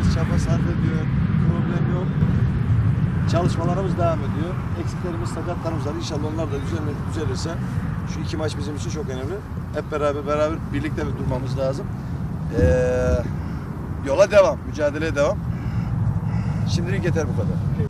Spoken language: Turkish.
Herkes çaba sarf ediyor. Problem yok. Çalışmalarımız devam ediyor. Eksiklerimiz, sakatlarımız var. İnşallah onlar da düzelirse şu iki maç bizim için çok önemli. Hep beraber beraber birlikte bir durmamız lazım. Ee, yola devam, mücadeleye devam. Şimdilik yeter bu kadar.